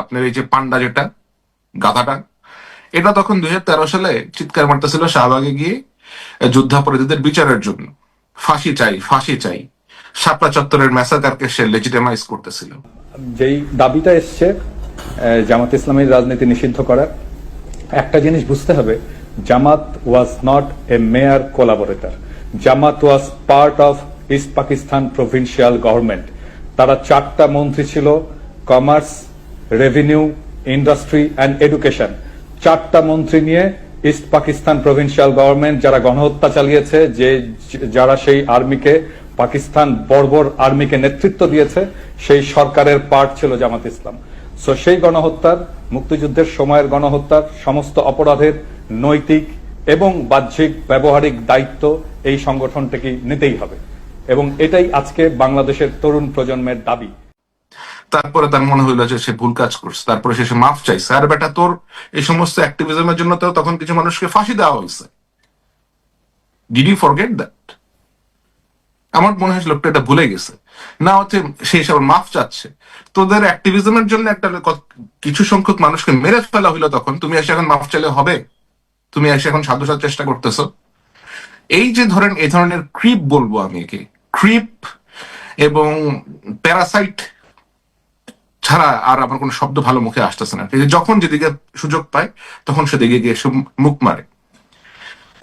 আপনার এই যে পান্ডা যেটা, গাধাটা, এটা তখন দুই সালে চিৎকার মারতেছিল শাহবাগে গিয়ে যুদ্ধাপরাধীদের বিচারের জন্য। ফাঁসি চাই ফাঁসি চাই। শাপলা চত্বরের ম্যাসাকারকে সে লেজিটিমাইজ করতেছিল। যেই দাবিটা এসছে জামাত ইসলামের রাজনীতি নিষিদ্ধ করার, একটা জিনিস বুঝতে হবে, Jamaat was not a major collaborator Jamaat was part of East Pakistan provincial government তারা চারটা মন্ত্রী ছিল commerce revenue industry and education চারটা মন্ত্রী নিয়ে ইস্ট পাকিস্তান প্রভিন্সিয়াল গভর্নমেন্ট যারা গণহত্যা চালিয়েছে, যে যারা সেই আর্মিকে পাকিস্তান বর্বর আর্মিকে নেতৃত্ব দিয়েছে, সেই সরকারের পার্ট ছিল জামাত ইসলাম। সো সেই গণহত্যার, মুক্তিযুদ্ধের সময়ের গণহত্যার সমস্ত অপরাধের নৈতিক এবং বাহ্যিক ব্যবহারিক দায়িত্ব এই সংগঠনটিকে নিতেই হবে। এবং এটাই আজকে বাংলাদেশের তরুণ প্রজন্মের দাবি। তারপরে তার মনে হইল যে সে ভুল কাজ করছে, তারপরে সে মাফ চাইছে আর বেটা, তোর এই সমস্ত অ্যাক্টিভিজমের জন্য তো তখন কিছু মানুষকে ফাঁসি দেওয়া হয়েছে। ডিড ইউ ফরগেট দ্যাট আমার মনে হয় লোকটা এটা ভুলে গেছে। না হচ্ছে সে হিসাবে মাফ চাচ্ছে। তোদের অ্যাক্টিভিজমের জন্য একটা কিছু সংখ্যক মানুষকে মেরে ফেলা হইল তখন, তুমি এসে এখন মাফ চাইলে হবে? তুমি এসে এখন সাধু চেষ্টা করতেছো? এই যে ধরেন, এই ধরনের ক্রিপ বলব আমি একে। ক্রিপ এবং প্যারাসাইট ছাড়া আর আমার কোনো শব্দ ভালো মুখে আসতেছে না। যখন যেদিকে সুযোগ পায় তখন সেদিকে গিয়ে সে মুখ মারে।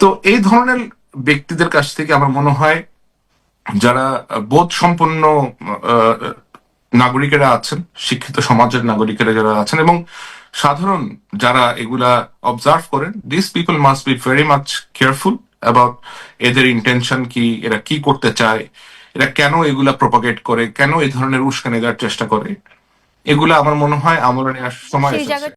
তো এই ধরনের ব্যক্তিদের কাছ থেকে আমার মনে হয় যারা বোধ সম্পন্ন নাগরিকেরা আছেন, শিক্ষিত সমাজের নাগরিকেরা যারা আছেন এবং সাধারণ যারা এগুলা অবজার্ভ করেন this people must be very much careful about এদের ইন্টেনশন কি, এরা কি করতে চায়, এরা কেন এগুলা প্রপাগেট করে, কেন এই ধরনের উস্কানি দেওয়ার চেষ্টা করে। এগুলা আমার মনে হয় আমলে নেওয়ার সময় এসেছে।